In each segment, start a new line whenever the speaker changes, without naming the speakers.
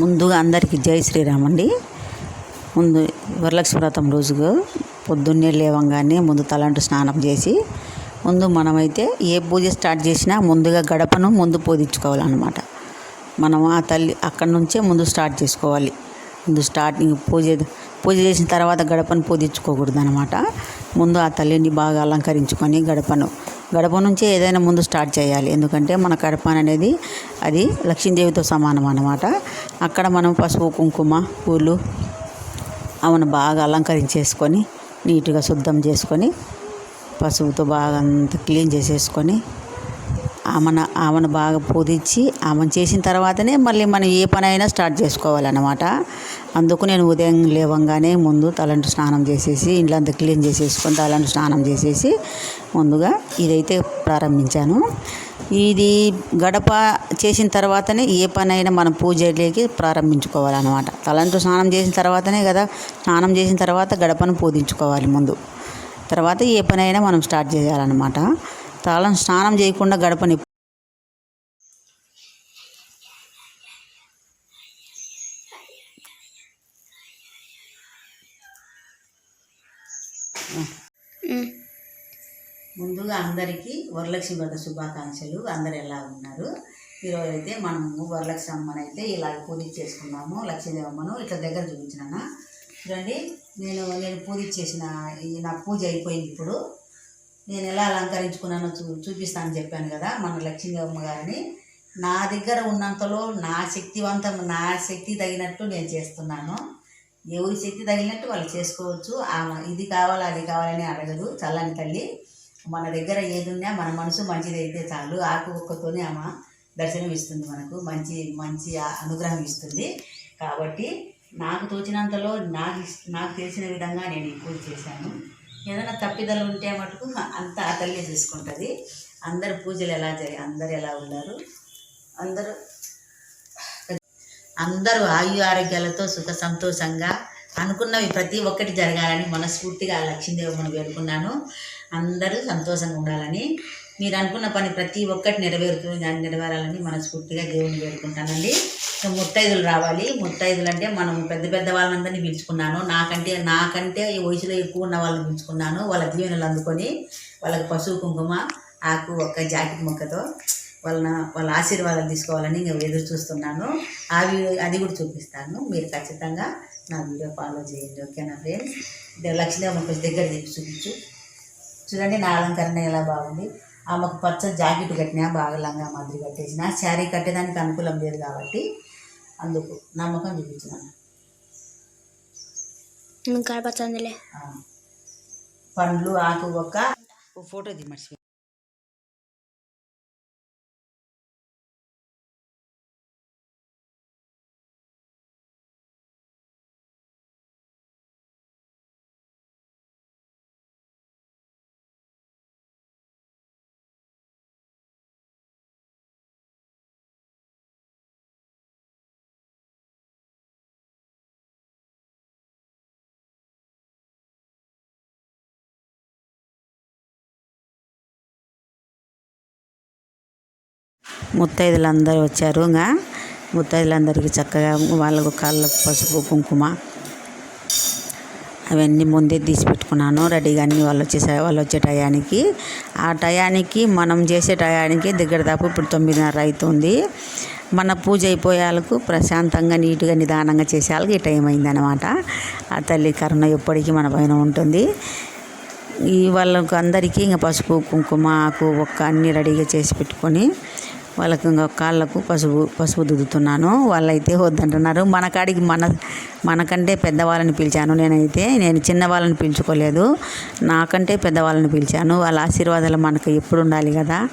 ముందుగా అందరికీ జై శ్రీరామ్ అండి. ముందు వరలక్ష్మి వ్రతం రోజుకు పొద్దున్నే లేవంగానే ముందు తలంటు స్నానం చేసి ముందు మనమైతే ఏ పూజ స్టార్ట్ చేసినా ముందుగా గడపను ముందు పూజించుకోవాలన్నమాట మనం ఆ తల్లి అక్కడి నుంచే ముందు స్టార్ట్ చేసుకోవాలి. ముందు స్టార్టింగ్ పూజ పూజ చేసిన తర్వాత గడపను పూజించుకోకూడదు అనమాట ముందు ఆ తల్లిని బాగా అలంకరించుకొని గడపను గడప నుంచే ఏదైనా ముందు స్టార్ట్ చేయాలి. ఎందుకంటే మన గడప అనేది అది లక్ష్మీదేవితో సమానం అన్నమాట అక్కడ మనం పసుపు కుంకుమ పూలు ఆమెను బాగా అలంకరించేసుకొని నీట్గా శుద్ధం చేసుకొని పసుపుతో బాగా అంత క్లీన్ చేసేసుకొని ఆమెను ఆమెను బాగా పూజించి ఆమెను చేసిన తర్వాతనే మళ్ళీ మనం ఏ పని అయినా స్టార్ట్ చేసుకోవాలన్నమాట. అందుకు నేను ఉదయం లేవంగానే ముందు తలంటు స్నానం చేసేసి ఇంట్లంతా క్లీన్ చేసేసుకొని తలంటు స్నానం చేసేసి ముందుగా ఇదైతే ప్రారంభించాను. ఇది గడప చేసిన తర్వాతనే ఏ పని అయినా మనం పూజలోకి ప్రారంభించుకోవాలన్నమాట. తలంటూ స్నానం చేసిన తర్వాతనే కదా స్నానం చేసిన తర్వాత గడపను పూజించుకోవాలి ముందు. తర్వాత ఏ పని అయినా మనం స్టార్ట్ చేయాలన్నమాట. తలం స్నానం చేయకుండా గడపని ముందుగా అందరికీ వరలక్ష్మి వ్రత శుభాకాంక్షలు. అందరు ఎలా ఉన్నారు? ఈరోజు అయితే మనము వరలక్ష్మి అమ్మని అయితే ఇలా పూజ చేసుకున్నాము లక్ష్మీదేవి అమ్మను ఇట్లా దగ్గర చూపించినాను. చూడండి నేను నేను పూజ చేసిన ఈ నా పూజ అయిపోయింది ఇప్పుడు. నేను ఎలా అలంకరించుకున్నానో చూ చూపిస్తానని చెప్పాను కదా మన లక్ష్మీదేవి అమ్మ గారిని. నా దగ్గర ఉన్నంతలో నా శక్తివంతం నా శక్తి తగినట్టు నేను చేస్తున్నాను. ఎవరి శక్తి తగినట్టు వాళ్ళు చేసుకోవచ్చు. ఇది కావాలి అది కావాలని అడగదు చల్లని తల్లి. మన దగ్గర ఏదున్నా మన మనసు మంచిది అయితే చాలు. ఆకు ఒక్కతోనే ఆమె దర్శనం ఇస్తుంది మనకు. మంచి మంచి అనుగ్రహం ఇస్తుంది. కాబట్టి నాకు తోచినంతలో నాకు నాకు తెలిసిన విధంగా నేను పూజ చేశాను. ఏదైనా తప్పిదలు ఉంటే మటుకు అంతా ఆ తల్లి చూసుకుంటుంది. అందరు పూజలు ఎలా చేయ అందరు ఎలా ఉన్నారు? అందరూ అందరూ ఆయు ఆరోగ్యాలతో సుఖ సంతోషంగా అనుకున్నవి ప్రతి ఒక్కటి జరగాలని మనస్ఫూర్తిగా ఆ లక్ష్మీదేవమ్మను వేడుకున్నాను. అందరూ సంతోషంగా ఉండాలని మీరు అనుకున్న పని ప్రతి ఒక్కటి నెరవేరుతూ నెరవేరాలని మనస్ఫూర్తిగా దేవుని వేడుకుంటానండి. ముత్తైదులు రావాలి. ముత్తైదులు అంటే మనం పెద్ద పెద్ద వాళ్ళందరినీ పిలుచుకున్నాను. నాకంటే నాకంటే ఈ వయసులో ఎక్కువ ఉన్న వాళ్ళని పిలుచుకున్నాను. వాళ్ళ దీవెనలు అందుకొని వాళ్ళకి పశువు కుంకుమ ఆకు ఒక్క జాకెట్ ముక్కతో వాళ్ళ వాళ్ళ ఆశీర్వాదాలు తీసుకోవాలని ఇంకా ఎదురు చూస్తున్నాను. అవి అది కూడా చూపిస్తాను. మీరు ఖచ్చితంగా నా వీడియో ఫాలో చేయండి. ఓకేనా ఫ్రెండ్స్? ఇదే లక్ష్మీదేవి కొంచెం దగ్గర చూపించు. చూడండి నా అలంకరణ ఎలా బాగుంది. ఆమెకు పచ్చ జాకెట్ కట్టినా బాగా లంగా మాదిరి కట్టేసిన శారీ కట్టేదానికి అనుకూలం లేదు కాబట్టి అందుకు నమ్మకం చూపించినాను. పండ్లు ఆకు ఒక్క. ఫోటో ది ముత్తైదులందరూ వచ్చారు ఇంకా. ముత్తైదులందరికీ చక్కగా వాళ్ళకు కాళ్ళకు పసుపు కుంకుమ అవన్నీ ముందే తీసి పెట్టుకున్నాను. రెడీగా అన్నీ వాళ్ళు వచ్చేసే వాళ్ళు వచ్చే టయానికి. ఆ టయానికి మనం చేసే టయానికి దగ్గర దాపు ఇప్పుడు తొమ్మిదిన్నర అవుతుంది మన పూజ అయిపోయేలకు ప్రశాంతంగా నీట్గా నిదానంగా చేసేయాలకి ఈ టైం అయిందనమాట ఆ తల్లి కరుణ ఎప్పటికీ మన పైన ఉంటుంది. ఈ వాళ్ళకు అందరికీ ఇంకా పసుపు కుంకుమ ఆకు ఒక్క అన్నీ రెడీగా చేసి పెట్టుకొని వాళ్ళకు ఇంకా కాళ్ళకు పసుపు పసుపు దుద్దుతున్నాను. వాళ్ళైతే వద్దంటున్నారు. మన కాడికి మన మనకంటే పెద్దవాళ్ళని పిలిచాను నేనైతే. నేను చిన్నవాళ్ళని పిలుచుకోలేదు. నాకంటే పెద్దవాళ్ళని పిలిచాను. వాళ్ళ ఆశీర్వాదాలు మనకు ఎప్పుడు ఉండాలి కదా?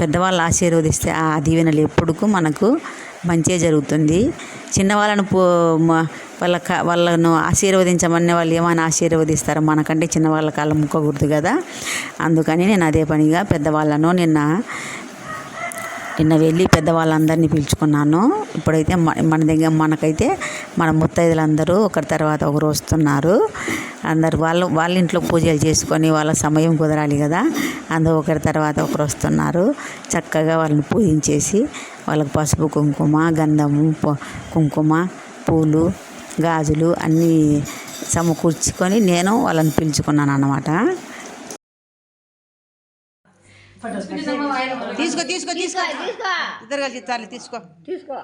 పెద్దవాళ్ళు ఆశీర్వదిస్తే ఆ దీవెనలు ఎప్పుడుకు మనకు మంచే జరుగుతుంది. చిన్నవాళ్ళను పో వాళ్ళ క- వాళ్ళను ఆశీర్వదించమని వాళ్ళు ఏమైనా ఆశీర్వదిస్తారు మనకంటే చిన్నవాళ్ళ కాళ్ళ ముక్కకూడదు కదా? అందుకని నేను అదే పనిగా పెద్దవాళ్ళను నిన్న నిన్న వెళ్ళి పెద్దవాళ్ళందరినీ పిలుచుకున్నాను. ఇప్పుడైతే మన దగ్గర మనకైతే మన ముత్తైదులందరూ ఒకరి తర్వాత ఒకరు వస్తున్నారు. అందరు వాళ్ళ వాళ్ళ ఇంట్లో పూజలు చేసుకొని వాళ్ళ సమయం కుదరాలి కదా. అందరూ ఒకరి తర్వాత ఒకరు వస్తున్నారు. చక్కగా వాళ్ళని పూజించేసి వాళ్ళకి పసుపు కుంకుమ గంధము కుంకుమ పూలు గాజులు అన్నీ సమకూర్చుకొని నేను వాళ్ళని పిలుచుకున్నాను అన్నమాట తీసుకో తీసుకో తీసుకో ఇద్దరు కలిసి తీసుకో.
తీసుకో.